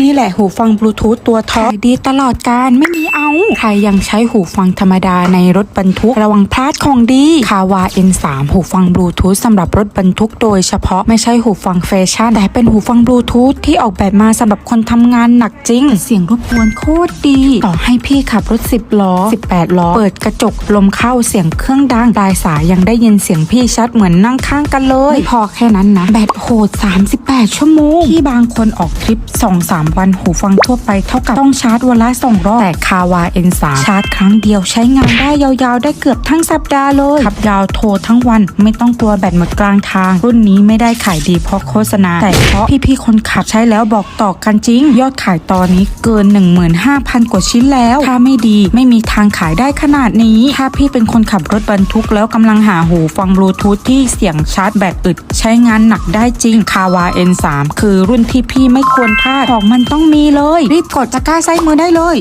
นี่แหละหูฟังบลูทูธตัวท็อปดีตลอดการไม่มี เอา ใครยังใช้หูฟังธรรมดาในรถบรรทุก ระวังพลาดของดีคาวา N3 หูฟังบลูทูธสำหรับรถบรรทุกโดยเฉพาะไม่ใช่หูฟังแฟชั่น แต่เป็นหูฟังบลูทูธที่ออกแบบมาสำหรับคนทำงานหนักจริง เสียงรบกวนโคตรดี ต่อให้พี่ขับรถ 10 ล้อ 18 ล้อ เปิดกระจกลมเข้าเสียงเครื่องดังปลายสายยังได้ยินเสียงพี่ชัดเหมือนนั่งข้างกันเลย ไม่พอแค่นั้นนะ แบตโหด 38 ชั่วโมงที่บางคนออกทริป 2-3 วันหูฟังทั่วไปเท่ากับต้องชาร์จวันละ2รอบแต่คาวา N3 ชาร์จครั้งเดียวใช้งานได้ยาวๆ ได้เกือบทั้งสัปดาห์เลย ขับยาวโทรทั้งวัน ไม่ต้องกลัวแบตหมดกลางทาง รุ่นนี้ไม่ได้ขายดีเพราะโฆษณา แต่เพราะพี่ๆคนขับใช้แล้วบอกต่อกันจริง ยอดขายตอนนี้เกิน 15,000 กว่าชิ้นแล้ว ถ้าไม่ดีไม่มีทางขายได้ขนาดนี้ ถ้าพี่เป็นคนขับรถบรรทุกแล้วกำลังหาหูฟังบลูทูธที่เสียงชาร์จแบตอึด ใช้งานหนักได้จริงคาวา N3 คือรุ่นที่พี่ไม่ควรพลาดของมันต้องมีเลย รีบกดตะกร้าไส้มือได้เลย